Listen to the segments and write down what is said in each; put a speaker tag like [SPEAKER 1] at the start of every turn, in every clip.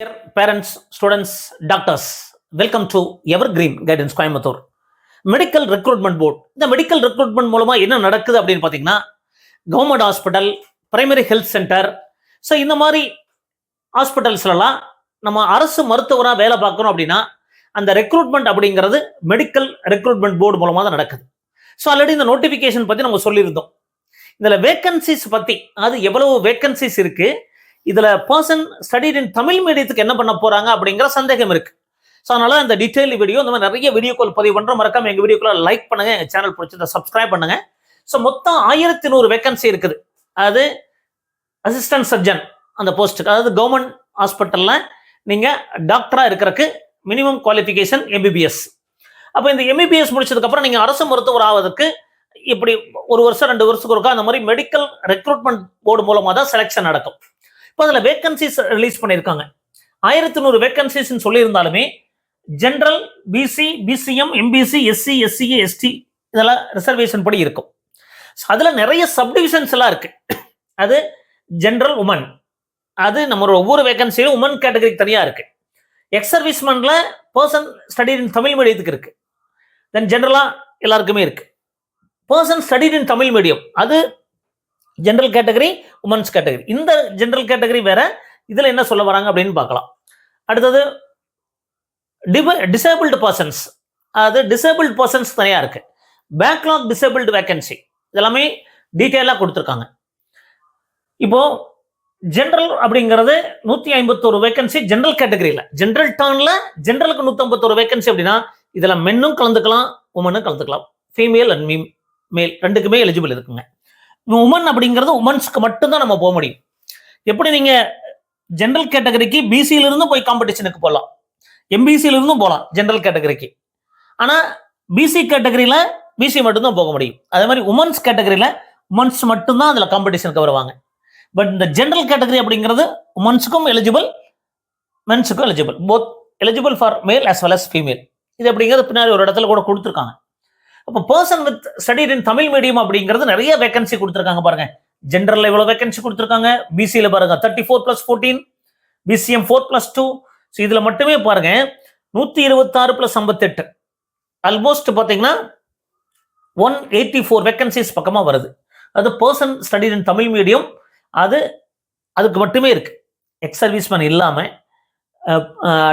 [SPEAKER 1] Dear parents students doctors welcome to evergreen guidance Coimbatore medical recruitment board இந்த medical recruitment மூலமாக என்ன நடக்குது அப்படின்னு பார்த்தீங்கன்னா government hospital primary health centre so இந்த மாதிரி ஹாஸ்பிட்டல்ஸ்லலாம் நம்ம அரசு மருத்துவராக வேலை பார்க்கணும் அப்படின்னா அந்த ரெக்ரூட்மெண்ட் அப்படிங்கிறது மெடிக்கல் ரெக்ரூட்மெண்ட் போர்டு மூலமாக தான் நடக்குது. ஸோ ஆல்ரெடி இந்த நோட்டிஃபிகேஷன் பற்றி நம்ம சொல்லியிருந்தோம். இதில் வேக்கன்சிஸ் பற்றி அது எவ்வளவு வேக்கன்சிஸ் இருக்குது இதில் பர்சன் ஸ்டடிட் இன் தமிழ் மீடியத்துக்கு என்ன பண்ண போகிறாங்க அப்படிங்கிற சந்தேகம் இருக்கு. ஸோ அதனால் இந்த டீட்டெயில் வீடியோ இந்த மாதிரி நிறைய வீடியோக்கள் பதிவு பண்ணுற மறக்காம எங்கள் வீடியோக்குள்ள லைக் பண்ணுங்கள் எங்கள் சேனல் பிடிச்சதை சப்ஸ்கிரைப் பண்ணுங்க. ஸோ மொத்தம் ஆயிரத்தி நூறு வேக்கன்சி இருக்குது. அது அசிஸ்டன்ட் சர்ஜன் அந்த போஸ்ட்டுக்கு அதாவது கவர்மெண்ட் ஹாஸ்பிட்டலில் நீங்கள் டாக்டராக இருக்கிறக்கு மினிமம் குவாலிஃபிகேஷன் எம்பிபிஎஸ் அப்போ இந்த எம்பிபிஎஸ் முடிச்சதுக்கப்புறம் நீங்கள் அரசு மருத்துவர் ஆவதற்கு இப்படி ஒரு வருஷம் ரெண்டு வருஷத்துக்கு ஒருக்கா அந்த மாதிரி மெடிக்கல் ரெக்ரூட்மெண்ட் போர்டு மூலமாக தான் செலெக்ஷன் நடக்கும். இப்போ அதில் வேகன்சிஸ் ரிலீஸ் பண்ணியிருக்காங்க. ஆயிரத்தி நூறு வேக்கன்சிஸ்ன்னு சொல்லியிருந்தாலுமே general BC BCM MBC SC SCA ST இதெல்லாம் ரிசர்வேஷன் படி இருக்கும். அதில் நிறைய சப்டிவிஷன்ஸ் எல்லாம் இருக்கு. அது ஜென்ரல் உமன் அது நம்ம ஒவ்வொரு வேகன்சியிலும் உமன் கேட்டகரிக்கு தனியாக இருக்கு. எக்ஸ் சர்வீஸ்மேன்ல பர்சன் ஸ்டடி இன் தமிழ் மீடியத்துக்கு இருக்கு. தென் ஜென்ரலாக எல்லாருக்குமே இருக்கு. Person study in Tamil medium அது ஜென்ரல் கேட்டகரி உமன்ஸ் கேட்டகரி இந்த ஜென்ரல் கேட்டகரி வேற இதில் என்ன சொல்ல வராங்க அப்படின்னு பார்க்கலாம். அடுத்தது டிப டிசேபிள்டு பர்சன்ஸ் அது டிசேபிள்டு பர்சன்ஸ் நிறையா இருக்கு. பேக்லாக் டிசேபிள்டு வேக்கன்சி இதெல்லாமே டீட்டெயிலாக கொடுத்துருக்காங்க. இப்போ ஜென்ரல் அப்படிங்கிறது நூற்றி ஐம்பத்தோரு வேக்கன்சி ஜென்ரல் கேட்டகரியில் ஜென்ரல் டர்னில் ஜென்ரலுக்கு நூற்றம்பத்தோரு வேக்கன்சி அப்படின்னா இதில் மென்னும் கலந்துக்கலாம் உமனும் கலந்துக்கலாம். ஃபீமேல் அண்ட் மீ மேல் ரெண்டுக்குமே எலிஜிபிள் இருக்குங்க. உமன் அப்படிங்கிறது உமன்ஸ்க்கு மட்டும்தான் நம்ம போக முடியும். எப்படி நீங்க ஜென்ரல் கேட்டகரிக்கு பிசியிலிருந்து போய் காம்படிஷனுக்கு போகலாம் எம்பிசியில இருந்தும் போகலாம் ஜென்ரல் கேட்டகரிக்கு ஆனால் பிசி கேட்டகரியில் பிசி மட்டும்தான் போக முடியும். அதே மாதிரி உமன்ஸ் கேட்டகரியில் உமன்ஸ் மட்டும்தான் அதில் காம்படிஷனுக்கு வருவாங்க. பட் இந்த ஜென்ரல் கேட்டகரி அப்படிங்கிறது உமன்ஸுக்கும் eligible மென்ஸுக்கும் eligible both eligible for male as well as female இது அப்படிங்கிறது பின்னாடி ஒரு இடத்துல கூட கொடுத்துருக்காங்க. அப்போ person with studied in Tamil medium அப்படிங்கிறது நிறைய வேகன்சி கொடுத்துருக்காங்க பாருங்க. ஜென்ரலில் இவ்வளோ வேகன்சி கொடுத்துருக்காங்க? பிசியில் பாருங்க thirty four plus fourteen BCM four plus two so இதில் மட்டுமே பாருங்க நூற்றி இருபத்தாறு பிளஸ் ஐம்பத்தெட்டு. ஆல்மோஸ்ட் பார்த்தீங்கன்னா ஒன் எயிட்டி ஃபோர் வேகன்சிஸ் பக்கமாக வருது. அது person studied in Tamil medium அது அதுக்கு மட்டுமே இருக்குது எக்ஸ் சர்வீஸ்மேன் இல்லாமல்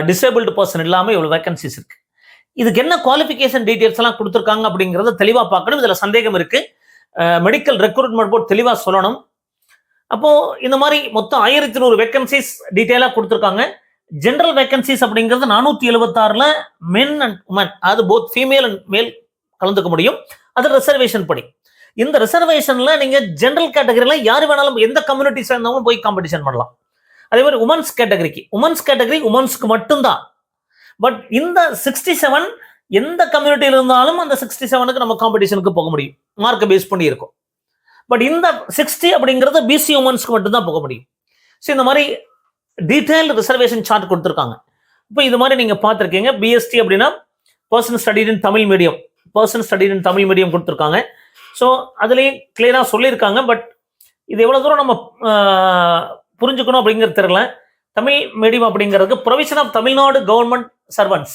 [SPEAKER 1] டிசேபிள்டு பர்சன் இல்லாமல் இவ்வளோ வேகன்சிஸ் இருக்குது இதுக்கு என்ன குவாலிஃபிகேஷன் டீட்டெயில்ஸ் எல்லாம் கொடுத்துருக்காங்க அப்படிங்கிறத தெளிவாக பார்க்கணும். இதில் சந்தேகம் இருக்கு. மெடிக்கல் ரெக்ரூட்மெண்ட் போர்ட் தெளிவாக சொல்லணும். அப்போ இந்த மாதிரி மொத்தம் ஆயிரத்தி நூறு வேக்கன்சிஸ் டீட்டெயிலாக கொடுத்துருக்காங்க. ஜென்ரல் வேக்கன்சிஸ் அப்படிங்கிறது நானூற்றி எழுபத்தாறில் மென் அண்ட் உமன் அது போத் ஃபீமேல் அண்ட் மேல் கலந்துக்க முடியும். அது ரிசர்வேஷன் படி. இந்த ரிசர்வேஷன்ல நீங்க ஜென்ரல் கேட்டகரியில யார் வேணாலும் எந்த கம்யூனிட்டி சேர்ந்தவங்களும் போய் காம்படிஷன் பண்ணலாம். அதே மாதிரி உமன்ஸ் கேட்டகரிக்கு உமன்ஸ் கேட்டகரி உமன்ஸ்க்கு மட்டும்தான். பட் இந்த சிக்ஸ்டி செவன் எந்த கம்யூனிட்டியில் இருந்தாலும் அந்த சிக்ஸ்டி செவனுக்கு நம்ம காம்படிஷனுக்கு போக முடியும். மார்க்கை பேஸ் பண்ணி இருக்கும் பட் இந்த சிக்ஸ்டி அப்படிங்கிறது பிசி உமன்ஸ்க்கு மட்டும்தான் போக முடியும். ஸோ இந்த மாதிரி டீட்டெயில் ரிசர்வேஷன் சார்ட் கொடுத்துருக்காங்க. இப்போ இது மாதிரி நீங்கள் பார்த்துருக்கீங்க. பிஎஸ்டி அப்படின்னா person studied in Tamil medium person studied in Tamil medium கொடுத்துருக்காங்க. ஸோ அதுலேயும் கிளியராக சொல்லியிருக்காங்க. பட் இது எவ்வளோ தூரம் நம்ம புரிஞ்சுக்கணும் அப்படிங்கிறது தெரியல. தமிழ் மீடியம் அப்படிங்கிறது provision of Tamil Nadu government servants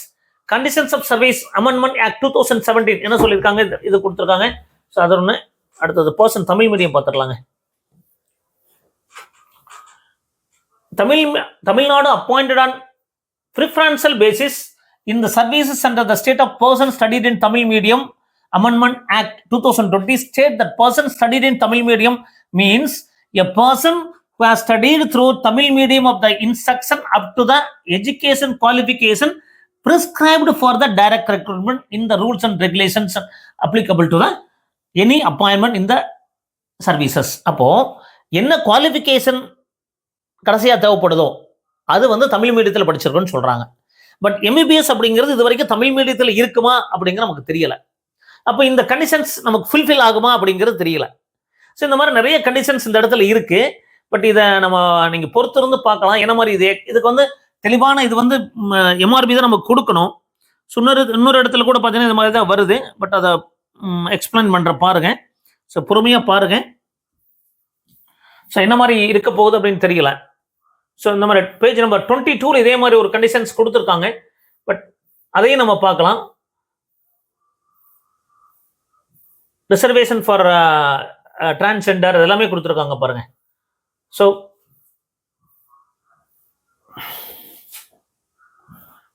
[SPEAKER 1] conditions of service amendment act two thousand seventeen என்ன சொல்லியிருக்காங்க இது கொடுத்துருக்காங்க ஸோ அது ஒன்று அடுத்தது person Tamil medium பார்த்துடலாங்க Tamil Tamil Nadu appointed on preferential basis in the services under the state of person studied in Tamil medium amendment act two thousand twenty state that person studied in Tamil medium means a person who has studied through Tamil medium of the instruction up to the education qualification prescribed for the direct recruitment in the rules and regulations applicable to the any appointment in the services அப்போ என்ன qualification கடைசியா தேவைப்படுதோ அது வந்து தமிழ் மீடியத்தில் படிச்சிருக்கோன்னு சொல்றாங்க but MBBS அப்படிங்கிறது இது வரைக்கும் தமிழ் மீடியத்தில் இருக்குமா அப்படிங்கிறது நமக்கு தெரியல அப்போ இந்த கண்டிஷன்ஸ் நமக்கு ஃபுல்ஃபில் ஆகுமா அப்படிங்கிறது தெரியல ஸோ இந்த மாதிரி நிறைய கண்டிஷன்ஸ் இந்த இடத்துல இருக்கு பட் இதை நம்ம நீங்கள் பொறுத்திருந்து பார்க்கலாம். என்ன மாதிரி இது? இதுக்கு வந்து தெளிவான இது வந்து எம்ஆர்பி தான் நம்ம கொடுக்கணும். ஸோ இன்னொரு இன்னொரு இடத்துல கூட பார்த்தீங்கன்னா இது மாதிரி தான் வருது. பட் அதை எக்ஸ்பிளைன் பண்ணுற பாருங்க. ஸோ பொறுமையாக பாருங்க. ஸோ என்ன மாதிரி இருக்க போகுது அப்படின்னு தெரியல. ஸோ இந்த மாதிரி பேஜ் நம்பர் டுவெண்ட்டி டூவில் இதே மாதிரி ஒரு கண்டிஷன்ஸ் கொடுத்துருக்காங்க. பட் அதையும் நம்ம பார்க்கலாம். ரிசர்வேஷன் ஃபார் டிரான்ஸ்ஜெண்டர் இதெல்லாமே கொடுத்துருக்காங்க பாருங்கள் So,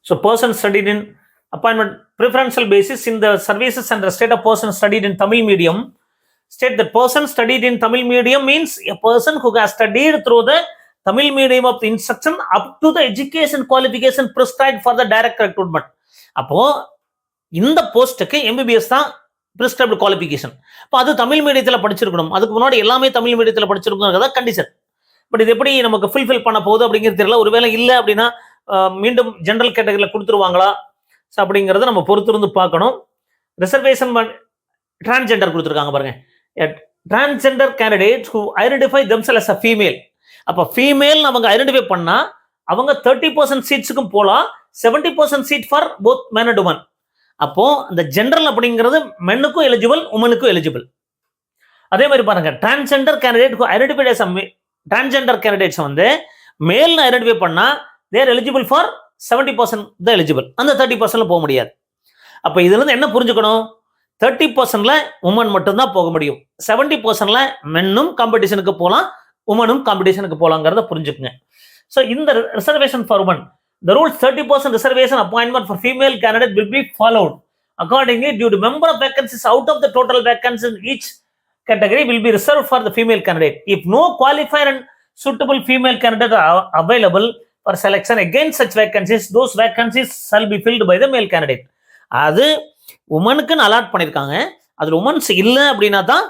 [SPEAKER 1] so person studied in appointment preferential basis in the services and the state of person studied in Tamil medium. state that person studied in Tamil medium means a person who has studied through the Tamil medium of the instruction up to the education qualification prescribed for the direct recruitment. அப்போ இந்த போஸ்ட்டுக்கு MBBS தான் prescribed qualification இப்போ அது தமிழ் மீடியத்தில் படிச்சிருக்கணும் அதுக்கு முன்னாடி எல்லாமே தமிழ் மீடியத்தில் படிச்சிருக்கணுங்கிறதா கண்டிஷன் பட் இது எப்படி நமக்கு ஃபுல்ஃபில் பண்ண போகுது அப்படிங்கிறது தெரியல. ஒருவேளை இல்லை அப்படின்னா மீண்டும் ஜென்ரல் கேட்டகரியில் கொடுத்துருவாங்களா? ஸோ அப்படிங்கிறத நம்ம பொறுத்திருந்து பார்க்கணும். ரிசர்வேஷன் டிரான்ஸ்ஜெண்டர் கொடுத்துருக்காங்க பாருங்க. Transgender candidate who identify themselves as a female அப்போ ஃபீமேல் அவங்க ஐடென்டிஃபை பண்ணா அவங்க தேர்ட்டி பர்சன்ட் சீட்ஸுக்கும் போகலாம் seventy percent seat for both man and women அப்போ அந்த ஜென்ரல் அப்படிங்கிறது மென்னுக்கும் எலிஜிபிள் உமனுக்கும் எலிஜிபிள் அதே மாதிரி பாருங்க transgender candidate identified as transgender candidates வந்து மேல்னு ஐடென்டிஃபை பண்ணா they're eligible for seventy percent தான் எலிஜிபிள் அந்த தேர்ட்டி பர்சன்ட்ல போக முடியாது. அப்போ இதுல இருந்து என்ன புரிஞ்சுக்கணும்? தேர்ட்டி பர்சன்ட்ல உமன் மட்டும்தான் போக முடியும். செவன்டி பர்சன்ட்ல மென்னும் காம்படிஷனுக்கு போகலாம் உமனும் காம்படிஷனுக்கு போகலாங்கிறத புரிஞ்சுக்குங்க. ஸோ இந்த reservation for women the rules thirty percent reservation appointment for female candidate will be followed accordingly due to member of vacancies out of the total vacancy in each category will be reserved for the female candidate. If no qualified and suitable female candidate are available for selection against such vacancies, those vacancies shall be filled by the male candidate. அது உமனுக்குன்னு allot பண்ணியிருக்காங்க அதில் women's இல்லை அப்படின்னா தான்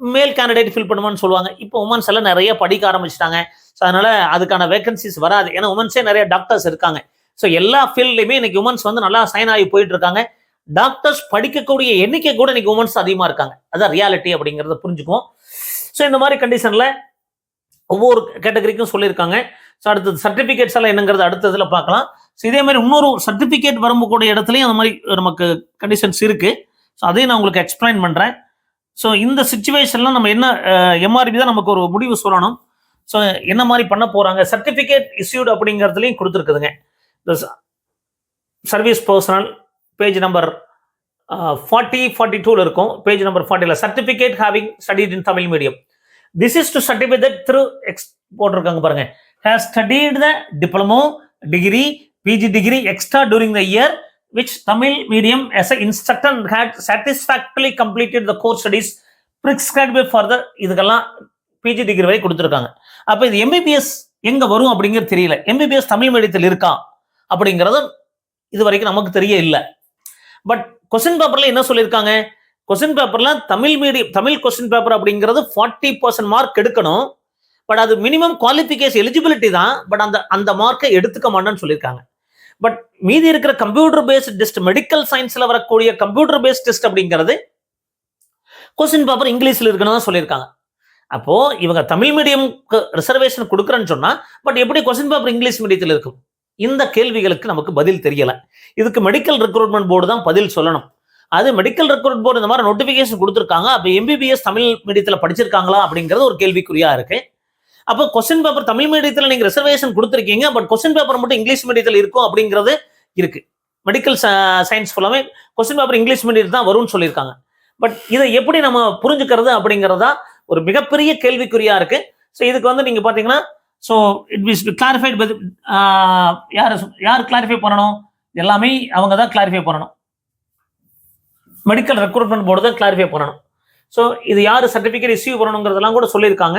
[SPEAKER 1] மேல் candidate fill பண்ணுவான்னு சொல்லுவாங்க இப்போ உமன்ஸ் எல்லாம் நிறைய படிக்க ஆரம்பிச்சிட்டாங்க ஸோ அதனால அதுக்கான வேகன்சிஸ் வராது ஏன்னா உமன்ஸே நிறைய டாக்டர்ஸ் இருக்காங்க ஸோ எல்லா ஃபீல்ட்லையுமே இன்னைக்கு உமன்ஸ் வந்து நல்லா சைன் ஆகி போயிட்டு இருக்காங்க டாக்டர்ஸ் படிக்கக்கூடிய எண்ணிக்கை கூட இன்னைக்கு உமன்ஸ் அதிகமாக இருக்காங்க. அதான் ரியாலிட்டி அப்படிங்கிறத புரிஞ்சுக்குவோம். ஸோ இந்த மாதிரி கண்டிஷனில் ஒவ்வொரு கேட்டகரிக்கும் சொல்லியிருக்காங்க. ஸோ அடுத்தது சர்டிஃபிகேட்ஸ் எல்லாம் என்னங்கிறது இதில் பார்க்கலாம். ஸோ இதே மாதிரி இன்னொரு சர்டிஃபிகேட் வரக்கூடிய இடத்துலையும் அந்த மாதிரி நமக்கு கண்டிஷன்ஸ் இருக்குது ஸோ அதையும் நான் உங்களுக்கு எக்ஸ்பிளைன் பண்ணுறேன் ஸோ இந்த சுச்சுவேஷனில் நம்ம என்ன எம்ஆர்பி தான் நமக்கு ஒரு முடிவு சொல்லணும். ஸோ என்ன மாதிரி பண்ண போகிறாங்க சர்டிஃபிகேட் இஸ்யூட் அப்படிங்கிறதுலையும் கொடுத்துருக்குதுங்க. இந்த service personnel page number forty forty டூவில் இருக்கும். Page number ஃபார்ட்டியில் certificate having studied in Tamil medium this is to certificate through X போட்டிருக்காங்க பாருங்க. Has studied the diploma degree PG degree extra during the year which Tamil medium as an instructor had satisfactorily completed the course studies prescribed for the இதுக்கெல்லாம் PG degree வரை கொடுத்துருக்காங்க. அப்போ இது MBBS எங்கே வரும் அப்படிங்கிறது தெரியல. எம்பிபிஎஸ் தமிழ் மீடியத்தில் இருக்கா? அப்படிங்கிறது இது வரைக்கும் நமக்கு தெரிய இல்லை. பட் கொஸ்டின் பேப்பர்ல என்ன சொல்லியிருக்காங்க? கொஸ்டின் பேப்பர்ல Tamil medium Tamil question paper அப்படிங்கிறது ஃபார்ட்டி பர்சன்ட் மார்க் எடுக்கணும். பட் அது மினிமம் குவாலிஃபிகேஷன் எலிஜிபிலிட்டி தான். பட் அந்த அந்த மார்க்கை எடுத்துக்க மாட்டேன்னு சொல்லியிருக்காங்க. பட் மீதி இருக்கிற கம்ப்யூட்டர் பேஸ்ட் டெஸ்ட் மெடிக்கல் சயின்ஸ்ல வரக்கூடிய கம்ப்யூட்டர் பேஸ்ட் டெஸ்ட் அப்படிங்கிறது கொஸ்டின் பேப்பர் இங்கிலீஷ்ல இருக்கணும் தான் சொல்லியிருக்காங்க. அப்போ இவங்க தமிழ் மீடியம்க்கு ரிசர்வேஷன் கொடுக்குறேன்னு சொன்னா பட் எப்படி கொஸ்டின் பேப்பர் இங்கிலீஷ் மீடியத்தில் இருக்கும்? இந்த கேள்விகளுக்கு நமக்கு பதில் தெரியலை. இதுக்கு மெடிக்கல் ரெக்ரூட்மெண்ட் போர்டு தான் பதில் சொல்லணும். அது மெடிக்கல் ரெக்ரூட் போர்டு இந்த மாதிரி நோட்டிஃபிகேஷன் கொடுத்துருக்காங்க. அப்போ எம்பிபிஎஸ் தமிழ் மீடியத்தில் படிச்சிருக்காங்களா அப்படிங்கிறது ஒரு கேள்விக்குறியாக இருக்கு. அப்போ கொஸ்டின் பேப்பர் தமிழ் மீடியத்தில் நீங்கள் ரிசர்வேஷன் கொடுத்துருக்கீங்க. பட் கொஸ்டின் பேப்பர் மட்டும் இங்கிலீஷ் மீடியத்தில் இருக்கும் அப்படிங்கிறது இருக்கு. மெடிக்கல் சயின்ஸ் ஃபுல்லாமே கொஸ்டின் பேப்பர் இங்கிலீஷ் மீடியத்தில் தான் வரும்னு சொல்லியிருக்காங்க. பட் இதை எப்படி நம்ம புரிஞ்சுக்கிறது அப்படிங்கிறதா ஒரு மிகப்பெரிய கேள்விக்குறியா இருக்கு. ஸோ இதுக்கு வந்து நீங்க பாத்தீங்கன்னா ஸோ இட் மீஸ் கிளாரிஃபைட் பை யார் யார் கிளாரிஃபை பண்ணணும்? எல்லாமே அவங்க தான் கிளாரிஃபை பண்ணணும். மெடிக்கல் ரெக்ரூட்மெண்ட் போர்டு தான் கிளாரிஃபை பண்ணணும். ஸோ இது யார் சர்டிஃபிகேட் ரிசீவ் பண்ணணுங்கிறதெல்லாம் கூட சொல்லியிருக்காங்க.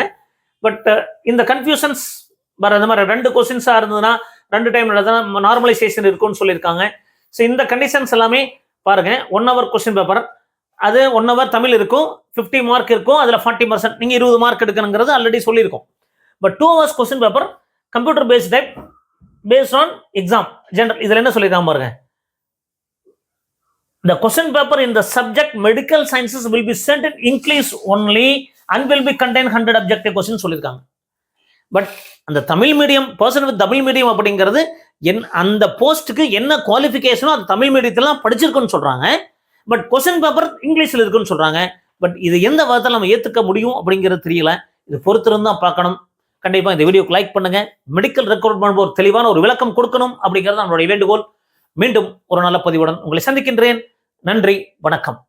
[SPEAKER 1] பட் uh, இந்த கன்ஃபியூஷன்ஸ் வர அந்த மாதிரி ரெண்டு கொஸ்டின்ஸாக இருந்ததுன்னா ரெண்டு டைம் நார்மலைசேஷன் இருக்கும்னு சொல்லியிருக்காங்க. ஸோ இந்த கண்டிஷன்ஸ் எல்லாமே பாருங்க ஒன் ஹவர் கொஸ்டின் பேப்பர் அது ஒன் ஹவர் தமிழ் இருக்கும் ஃபிஃப்டி மார்க் இருக்கும் அதில் ஃபார்ட்டி பர்சன்ட் நீங்கள் இருபது மார்க் எடுக்கணுங்கிறது ஆல்ரெடி சொல்லியிருக்கோம். But two hours question paper computer based type based on exam general இதில் என்ன சொல்லியிருக்காங்க பாருங்க. த கொஸ்டின் பேப்பர் இந்த subject medical sciences will be sent sent in English only and will be contain 100 objective சொல்லியிருக்காங்க. But அந்த Tamil medium person with Tamil medium அப்படிங்கிறது என் அந்த போஸ்ட்டுக்கு என்ன குவாலிஃபிகேஷனோ அது தமிழ் மீடியத்திலாம் படிச்சிருக்குன்னு சொல்கிறாங்க பட் கொஸ்டின் பேப்பர் இங்கிலீஷில் இருக்குன்னு சொல்கிறாங்க பட் இது எந்த விதத்தில் நம்ம ஏற்றுக்க முடியும் அப்படிங்கிறது தெரியல. இது பொறுத்திருந்து தான் பார்க்கணும். கண்டிப்பாக இந்த வீடியோக்கு லைக் பண்ணுங்க. மெடிக்கல் ரெக்கார்ட் பண்ணும்போது தெளிவான ஒரு விளக்கம் கொடுக்கணும் அப்படிங்கிறது நம்மளுடைய வேண்டுகோள். மீண்டும் ஒரு நல்ல பதிவுடன் உங்களை சந்திக்கின்றேன். நன்றி வணக்கம்.